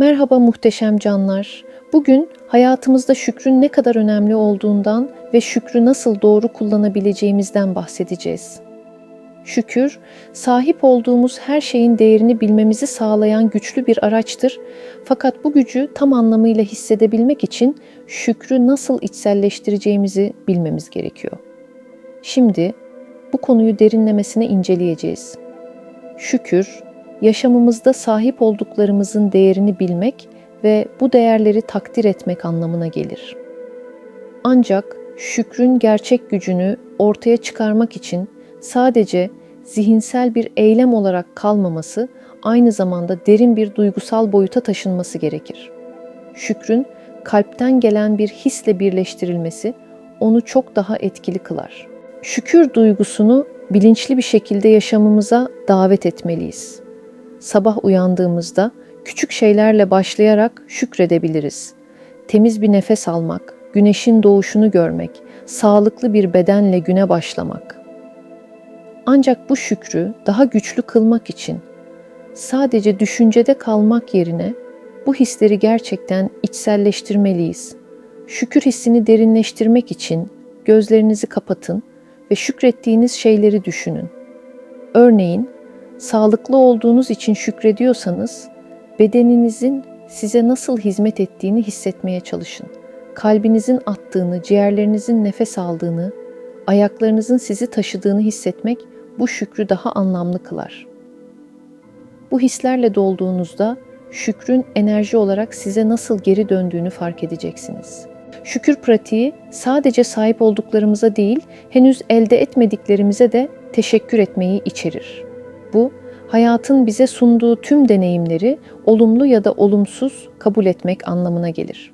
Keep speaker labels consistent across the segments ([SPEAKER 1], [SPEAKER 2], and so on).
[SPEAKER 1] Merhaba muhteşem canlar. Bugün hayatımızda şükrün ne kadar önemli olduğundan ve şükrü nasıl doğru kullanabileceğimizden bahsedeceğiz. Şükür, sahip olduğumuz her şeyin değerini bilmemizi sağlayan güçlü bir araçtır. Fakat bu gücü tam anlamıyla hissedebilmek için şükrü nasıl içselleştireceğimizi bilmemiz gerekiyor. Şimdi bu konuyu derinlemesine inceleyeceğiz. Şükür, yaşamımızda sahip olduklarımızın değerini bilmek ve bu değerleri takdir etmek anlamına gelir. Ancak şükrün gerçek gücünü ortaya çıkarmak için sadece zihinsel bir eylem olarak kalmaması, aynı zamanda derin bir duygusal boyuta taşınması gerekir. Şükrün kalpten gelen bir hisle birleştirilmesi onu çok daha etkili kılar. Şükür duygusunu bilinçli bir şekilde yaşamımıza davet etmeliyiz. Sabah uyandığımızda küçük şeylerle başlayarak şükredebiliriz. Temiz bir nefes almak, güneşin doğuşunu görmek, sağlıklı bir bedenle güne başlamak. Ancak bu şükrü daha güçlü kılmak için sadece düşüncede kalmak yerine bu hisleri gerçekten içselleştirmeliyiz. Şükür hissini derinleştirmek için gözlerinizi kapatın ve şükrettiğiniz şeyleri düşünün. Örneğin, sağlıklı olduğunuz için şükrediyorsanız, bedeninizin size nasıl hizmet ettiğini hissetmeye çalışın. Kalbinizin attığını, ciğerlerinizin nefes aldığını, ayaklarınızın sizi taşıdığını hissetmek bu şükrü daha anlamlı kılar. Bu hislerle dolduğunuzda şükrün enerji olarak size nasıl geri döndüğünü fark edeceksiniz. Şükür pratiği sadece sahip olduklarımıza değil, henüz elde etmediklerimize de teşekkür etmeyi içerir. Bu, hayatın bize sunduğu tüm deneyimleri olumlu ya da olumsuz kabul etmek anlamına gelir.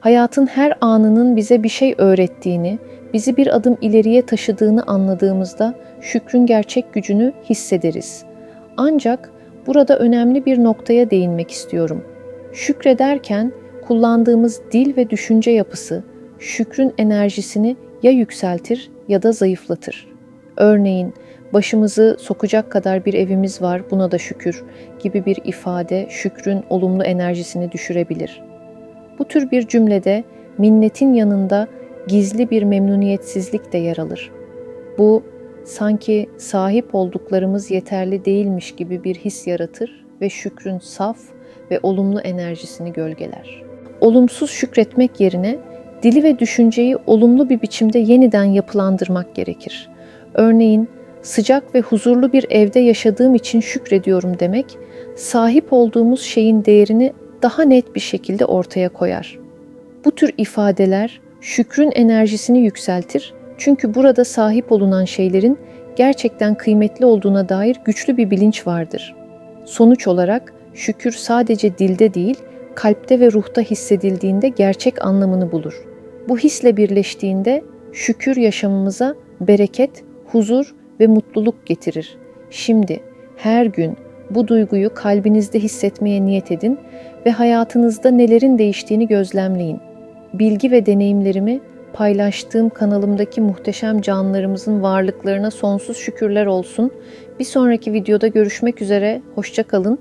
[SPEAKER 1] Hayatın her anının bize bir şey öğrettiğini, bizi bir adım ileriye taşıdığını anladığımızda şükrün gerçek gücünü hissederiz. Ancak burada önemli bir noktaya değinmek istiyorum. Şükrederken kullandığımız dil ve düşünce yapısı şükrün enerjisini ya yükseltir ya da zayıflatır. Örneğin başımızı sokacak kadar bir evimiz var buna da şükür gibi bir ifade şükrün olumlu enerjisini düşürebilir. Bu tür bir cümlede minnetin yanında gizli bir memnuniyetsizlik de yer alır. Bu sanki sahip olduklarımız yeterli değilmiş gibi bir his yaratır ve şükrün saf ve olumlu enerjisini gölgeler. Olumsuz şükretmek yerine dili ve düşünceyi olumlu bir biçimde yeniden yapılandırmak gerekir. Örneğin sıcak ve huzurlu bir evde yaşadığım için şükrediyorum demek, sahip olduğumuz şeyin değerini daha net bir şekilde ortaya koyar. Bu tür ifadeler şükrün enerjisini yükseltir çünkü burada sahip olunan şeylerin gerçekten kıymetli olduğuna dair güçlü bir bilinç vardır. Sonuç olarak şükür sadece dilde değil, kalpte ve ruhta hissedildiğinde gerçek anlamını bulur. Bu hisle birleştiğinde şükür yaşamımıza bereket, huzur ve mutluluk getirir. Şimdi her gün bu duyguyu kalbinizde hissetmeye niyet edin ve hayatınızda nelerin değiştiğini gözlemleyin. Bilgi ve deneyimlerimi paylaştığım kanalımdaki muhteşem canlarımızın varlıklarına sonsuz şükürler olsun. Bir sonraki videoda görüşmek üzere. Hoşça kalın.